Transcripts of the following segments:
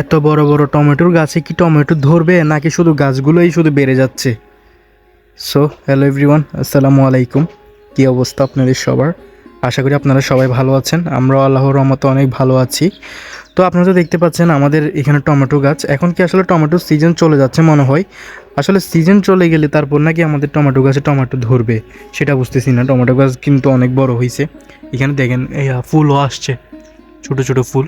এত বড় বড় টমেটোর গাছে কি টমেটো ধরবে? নাকি শুধু গাছগুলোই শুধু বেড়ে যাচ্ছে? সো হ্যালো এভরিওয়ান আসসালামু আলাইকুম। কী অবস্থা আপনাদের সবার? আশা করি আপনারা সবাই ভালো আছেন। আমরাও আল্লাহর রহমতে অনেক ভালো আছি। তো আপনারা তো দেখতে পাচ্ছেন আমাদের এখানে টমেটো গাছ। এখন কি আসলে টমেটো সিজন চলে যাচ্ছে মনে হয়? আসলে সিজন চলে গেলে তারপর নাকি আমাদের টমেটো গাছে টমেটো ধরবে? সেটা বুঝতেছি না। টমেটো গাছ কিন্তু অনেক বড় হয়েছে এখানে দেখেন ফুলও আসছে। ছোট ছোট ফুল।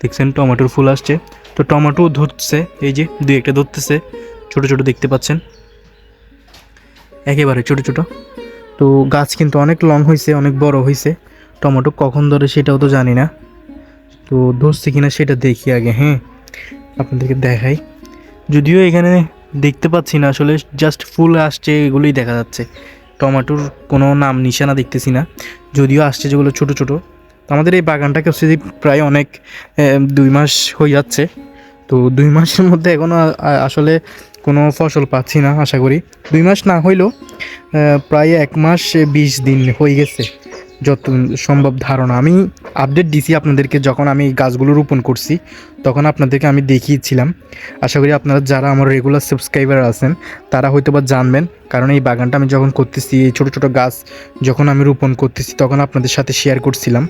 দেখছেন, টমেটোর ফুল আসছে। তো টমেটো ধরছে, এই যে দুই একটা ধরতেছে, ছোট ছোট দেখতে পাচ্ছেন। একেবারে ছোট ছোট। তো গাছ কিন্তু অনেক লং হয়েছে অনেক বড় হয়েছে টমেটো কখন ধরে সেটাও তো জানি না। তো ধরছে কিনা সেটা দেখি আগে হ্যাঁ। আপনাদেরকে দেখাই। যদিও এখানে দেখতে পাচ্ছি না, আসলে জাস্ট ফুল আসছে, এগুলোই দেখা যাচ্ছে। টমেটোর কোনো নাম, নিশানা দেখতেছি না। যদিও আসছে যেগুলো ছোট ছোট। আমাদের এই বাগানটাকে হচ্ছে যে প্রায় অনেক দুই মাস হয়ে যাচ্ছে, তো দুই মাসের মধ্যে এখনও আসলে কোনো ফসল পাচ্ছি না, আশা করি। দুই মাস না হইলেও প্রায় এক মাস বিশ দিন হয়ে গেছে। যত সম্ভব ধারণা। আমি আপডেট দিছি আপনাদেরকে যখন আমি গাছগুলো রোপণ করছি, তখন আপনাদেরকে আমি দেখিয়েছিলাম। আশা করি আপনারা যারা আমার রেগুলার সাবস্ক্রাইবার আছেন, তারা হয়তো বা জানবেন, কারণ এই বাগানটা আমি যখন করতেছি, এই ছোটো ছোটো গাছ যখন আমি রোপণ করতেছি, তখন আপনাদের সাথে শেয়ার করছিলাম।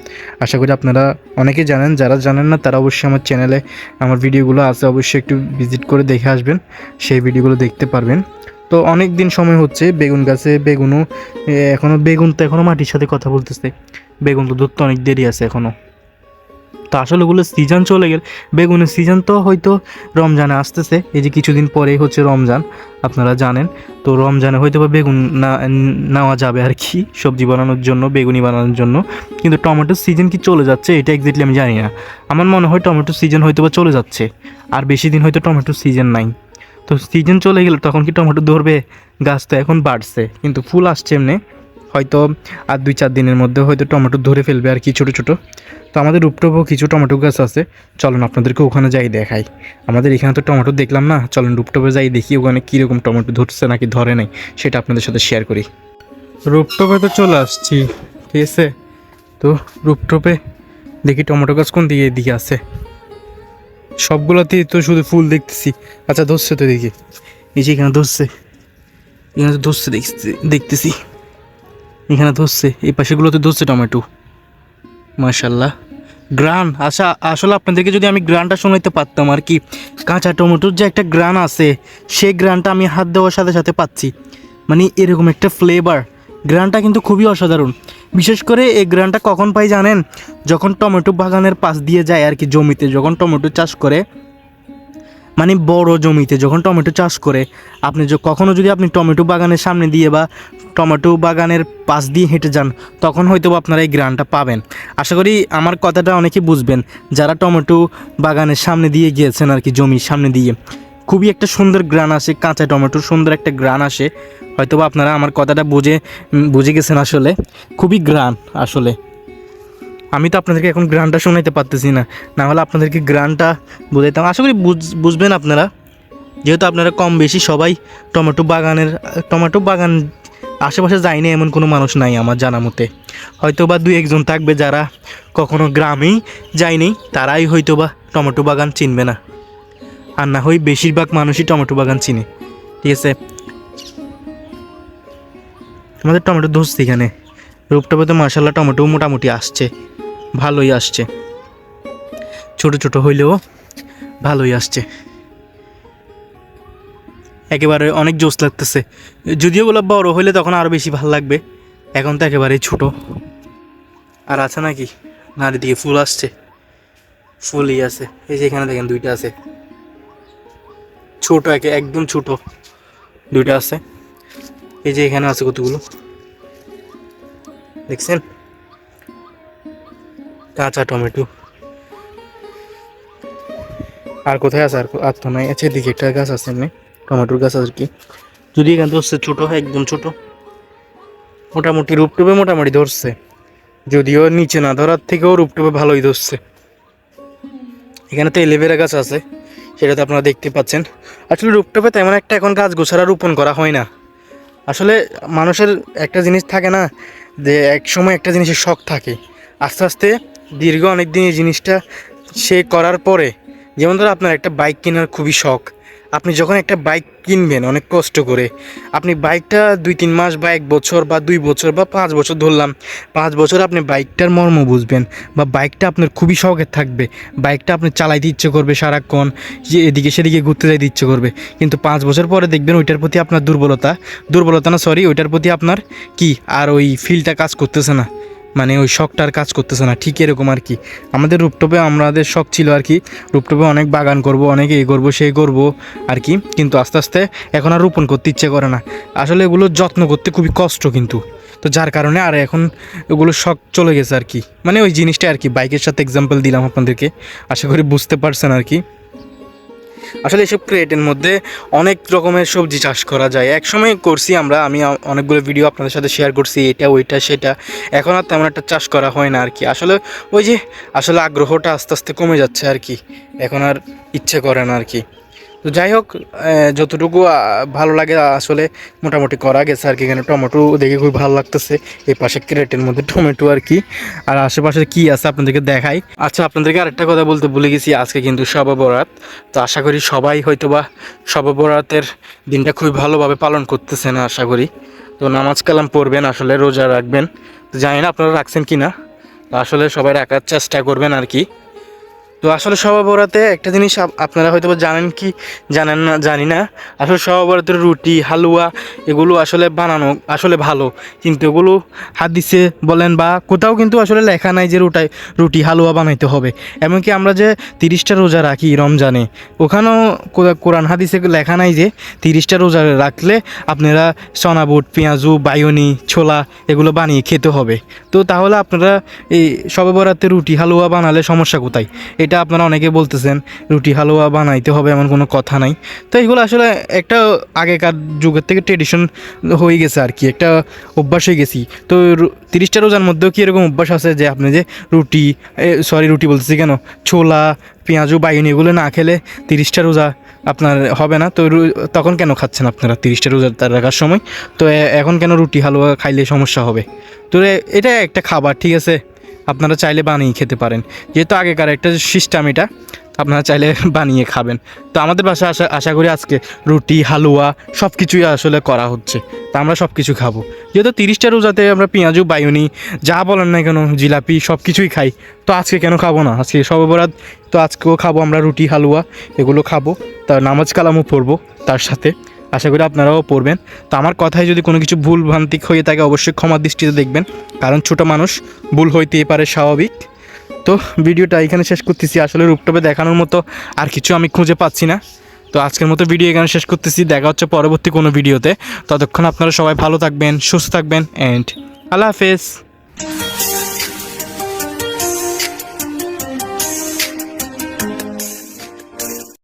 আশা করি আপনারা অনেকে জানেন, যারা জানেন না, তারা অবশ্যই আমার চ্যানেলে আমার ভিডিওগুলো আছে, অবশ্যই একটু ভিজিট করে দেখে আসবেন, সেই ভিডিওগুলো দেখতে পারবেন। তো অনেক দিন সময় হচ্ছে বেগুন গাছে, বেগুনও এখনও বেগুন তো এখনও মাটির সাথে কথা বলতেছে। বেগুন তো ধরতে অনেক দেরি আছে এখনও তো আসলে ওগুলো সিজন চলে গেল, বেগুনের সিজন তো হয়তো রমজানে আসতেছে, এই যে কিছুদিন পরেই হচ্ছে রমজান, আপনারা জানেন। তো রমজানে হয়তো বা বেগুন না, নেওয়া যাবে আর কি, সবজি বানানোর জন্য, বেগুনি বানানোর জন্য। কিন্তু টমেটোর সিজন কি চলে যাচ্ছে, এটা এক্স্যাক্টলি আমি জানি না। আমার মনে হয় টমেটোর সিজন হয়তো বা চলে যাচ্ছে, আর বেশি দিন হয়তো টমেটোর সিজন নাই। তো সিজন চলে গেলে, তখন কি টমেটো ধরবে? গাছ তো এখন বাড়ছে, কিন্তু ফুল আসছে এমনি। হয়তো আর দুই চার দিনের মধ্যে হয়তো টমেটো ধরে ফেলবে আর কি ছোটো ছোটো। তো আমাদের রূপটপও কিছু টমেটো গাছ আছে, চলুন আপনাদেরকে ওখানে যাই দেখাই। আমাদের এখানে তো টমেটো দেখলাম না, চলুন রূপটপে যাই দেখি ওখানে কীরকম টমেটো ধরছে নাকি ধরে নাই, সেটা আপনাদের সাথে শেয়ার করি। রূপটপে তো চলে আসছি, ঠিক আছে? তো রূপটপে দেখি টমেটো গাছ কোন দিকে এদিকে আছে। সবগুলোতেই তো শুধু ফুল দেখতেছি। আচ্ছা ধরছে তো দেখি। এই যে এখানে ধরছে। এখানে তো ধরছে দেখতেছি। এখানে ধরছে। এই পাশেগুলোতে ধরছে টমেটো। মাশাল্লাহ গ্রান আশা আসলে আপনাদেরকে যদি আমি গ্রানটা শোনাইতে পারতাম আর কি, কাঁচা টমেটোর যে একটা গ্রান আছে, সেই গ্রানটা আমি হাত দেওয়ার সাথে সাথে পাচ্ছি। মানে এরকম একটা ফ্লেভার গ্রানটা কিন্তু খুবই অসাধারণ। বিশেষ করে এই গ্রানটা কখন পাই জানেন? যখন টমেটো বাগানের পাশ দিয়ে যায় আর কি জমিতে, যখন টমেটো চাষ করে মানে বড় জমিতে যখন টমেটো চাষ করে, আপনি যে কখনও যদি আপনি টমেটো বাগানের সামনে দিয়ে বা টমেটো বাগানের পাশ দিয়ে হেঁটে যান, তখন হয়তো আপনারা এই গ্রানটা পাবেন। আশা করি আমার কথাটা অনেকে বুঝবেন, যারা টমেটো বাগানের সামনে দিয়ে গিয়েছেন আর কি জমির সামনে দিয়ে। খুবই একটা সুন্দর গ্রান আসে, কাঁচা টমেটোর সুন্দর একটা গ্রান আসে। হয়তো আপনারা আমার কথাটা বুঝে বুঝে গেছেন আসলে। খুবই গ্রান আসলে। আমি তো আপনাদেরকে এখন গ্রানটা শোনাইতে পারতেছি না। না হলে আপনাদেরকে গ্রানটা বোঝাইতাম। আশা করি বুঝ- বুঝবেন আপনারা। যেহেতু আপনারা কম বেশি সবাই টমেটো বাগানের, টমেটো বাগান আশেপাশে যায়নি এমন কোনো মানুষ নাই আমার জানা মতে। হয়তো বা দুই একজন থাকবে যারা কখনো গ্রামেই যায়নি তারাই হয়তো বা টমেটো বাগান চিনবে না। আর না হয় বেশিরভাগ মানুষই টমেটো বাগান চিনে। ঠিক আছে? আমাদের টমেটো ধরছে এখানে। রূপটাপে মার্শাল্লাহ টমেটো মোটামুটি আসছে। ভালোই আসছে। ছোট ছোট হইলেও ভালোই আসছে। একেবারে অনেক জোস লাগতেছে। যদিও ওগুলো বড় হইলে তখন আরও বেশি ভালো লাগবে। এখন তো একেবারে ছোট। আর আছে নাকি? নারী দিকে ফুল আসছে। ফুলই আছে। এই যে এখানে দেখেন দুইটা আছে। ছোট একে, একদম ছোট। দুইটা আছে। এই যে এখানে আছে কতগুলো? দেখছেন? কাঁচা টমেটো। আর কোথায় আছে? আর আর তো নাই। আচ্ছা এদিকে একটা গাছ আছে এমনি। টমেটোর গাছ আর কি। যদি এখান ধরছে ছোটো হয়, একদম ছোট। মোটামুটি রূপটুপে মোটামুটি ধরছে। যদিও নিচে না ধরার থেকেও রূপটুপে ভালোই ধরছে। এখানে তো এলেভেরা গাছ আছে। সেটা তো আপনারা দেখতে পাচ্ছেন। আসলে রূপটপে তেমন একটা এখন গাছ গোছারা রোপণ করা হয় না। আসলে মানুষের একটা জিনিস থাকে না, যে এক সময় একটা জিনিসের শখ থাকে। আস্তে আস্তে দীর্ঘ অনেক দিন এই জিনিসটা সে করার পরে, যেমন ধরো আপনার একটা বাইক কেনার খুবই শখ। আপনি যখন একটা বাইক কিনবেন, অনেক কষ্ট করে, আপনি বাইকটা দুই তিন মাস বা এক বছর বা দুই বছর বা পাঁচ বছর ধরলাম, পাঁচ বছর আপনি বাইকটার মর্ম বুঝবেন বা বাইকটা আপনার খুবই শখের থাকবে, বাইকটা আপনি চালাইতে ইচ্ছে করবে সারাক্ষণ, যে এদিকে সেদিকে ঘুরতে যাইতে ইচ্ছে করবে, কিন্তু পাঁচ বছর পরে দেখবেন ওইটার প্রতি আপনার দুর্বলতা দুর্বলতা না সরি ওইটার প্রতি আপনার কি, আর ওই ফিলটা কাজ করতেছে না। মানে ওই শখটার কাজ করতেছে না, ঠিক এরকম আর কি। আমাদের রূপটপে আমাদের শখ ছিল আর কি, রূপটপে অনেক বাগান করব, অনেক এই করব সেই করব আর কি, কিন্তু আস্তে আস্তে এখন আর রোপণ করতে ইচ্ছে করে না। আসলে এগুলো যত্ন করতে খুবই কষ্ট কিন্তু, তো যার কারণে আর এখন এগুলো শখ চলে গেছে আর কি। মানে ওই জিনিসটা আর কি, বাইকের সাথে এক্সাম্পল দিলাম আপনাদেরকে, আশা করি বুঝতে পারছেন আর কি। আসলে এসব ক্রেটের মধ্যে অনেক রকমের সবজি চাষ করা যায়। একসময় করছি আমরা, আমি অনেকগুলো ভিডিও আপনাদের সাথে শেয়ার করছি, এটা, ওইটা, সেটা। এখন আর তেমন একটা চাষ করা হয় না আর কি। আসলে ওই যে, আসলে আগ্রহটা আস্তে আস্তে কমে যাচ্ছে আর কি। এখন আর ইচ্ছে করে না আর কি। তো যাই হোক যতটুকু ভালো লাগে আসলে মোটামুটি করা গেছে আর কি। এখানে টমেটো দেখে খুব ভালো লাগতেছে। এই পাশে ক্রেটের মধ্যে টমেটো আর কি। আর আশেপাশে কি আছে আপনাদেরকে দেখাই। আচ্ছা আপনাদেরকে আরেকটা কথা বলতে ভুলে গেছি। আজকে কিন্তু শব বরাত তো আশা করি সবাই হয়তো বা শব বরাতের দিনটা খুবই ভালোভাবে পালন করতেছেন, আশা করি। তো নামাজ কালাম পড়বেন, আসলে রোজা রাখবেন। তো জানি না আপনারা রাখছেন কি না আসলে সবাই রাখার চেষ্টা করবেন আর কি। তো আসলে সবাবরাতে একটা জিনিস আপনারা হয়তো জানেন কি? জানেন না, জানি না। আসলে সবাবরাতের রুটি, হালুয়া, এগুলো আসলে বানানো আসলে ভালো। কিন্তু এগুলো হাদিসে বলেন বা কোথাও কিন্তু আসলে লেখা নাই যে রুটাই রুটি, হালুয়া বানাইতে হবে। এমনকি আমরা যে তিরিশটা রোজা রাখি রমজানে, ওখানেও কোরআন হাদিসে লেখা নাই যে তিরিশটা রোজা রাখলে আপনারা চনা বুট পেঁয়াজু, বায়নি, ছোলা এগুলো বানিয়ে খেতে হবে। তো তাহলে আপনারা এই সবে রুটি, হালুয়া বানালে সমস্যা কোথায়? এটা আপনারা অনেকে বলতেছেন, রুটি হালুয়া বানাইতে হবে এমন কোনো কথা নাই। তো এগুলো আসলে একটা আগেকার যুগের থেকে ট্রেডিশন হয়ে গেছে আর কি একটা অভ্যাস হয়ে গেছি। তো তিরিশটা রোজার মধ্যেও কি এরকম অভ্যাস আছে যে আপনি যে রুটি সরি রুটি বলতেছি কেন, ছোলা, পেঁয়াজু, বাইনি এগুলো না খেলে তিরিশটা রোজা আপনার হবে না? তো তখন কেন খাচ্ছেন আপনারা তিরিশটা রোজা তার রাখার সময়? তো এখন কেন রুটি, হালুয়া খাইলে সমস্যা হবে? তো এটা একটা খাবার, ঠিক আছে? আপনারা চাইলে বানিয়ে খেতে পারেন। যেহেতু আগেকার একটা সিস্টেম এটা আপনারা চাইলে বানিয়ে খাবেন। তো আমাদের বাসায় আশা আশা করি আজকে রুটি, হালুয়া সব কিছুই আসলে করা হচ্ছে। তা আমরা সব কিছু খাব। যেহেতু তিরিশটা রোজাতে আমরা পেঁয়াজু, বায়ুনি, যা বলেন না কেন, জিলাপি সব কিছুই খাই। তো আজকে কেন খাব না? আজকে সবরাত তো আজকেও খাব আমরা রুটি, হালুয়া, এগুলো খাব। তা নামাজ কালামও পড়ব তার সাথে। আশা করি আপনারাও পড়বেন। তো আমার কথায় যদি কোনো কিছু ভুল ভ্রান্তিক হয়ে থাকে, অবশ্যই ক্ষমার দৃষ্টিতে দেখবেন। কারণ ছোট মানুষ ভুল হইতেই পারে, স্বাভাবিক। তো ভিডিওটা এখানে শেষ করতেছি। আসলে রূপটপে দেখানোর মতো আর কিছু আমি খুঁজে পাচ্ছি না। তো আজকের মতো ভিডিও এখানে শেষ করতেছি। দেখা হচ্ছে পরবর্তী কোনো ভিডিওতে। ততক্ষণ আপনারা সবাই ভালো থাকবেন, সুস্থ থাকবেন অ্যান্ড আল্লাহ হাফেজ।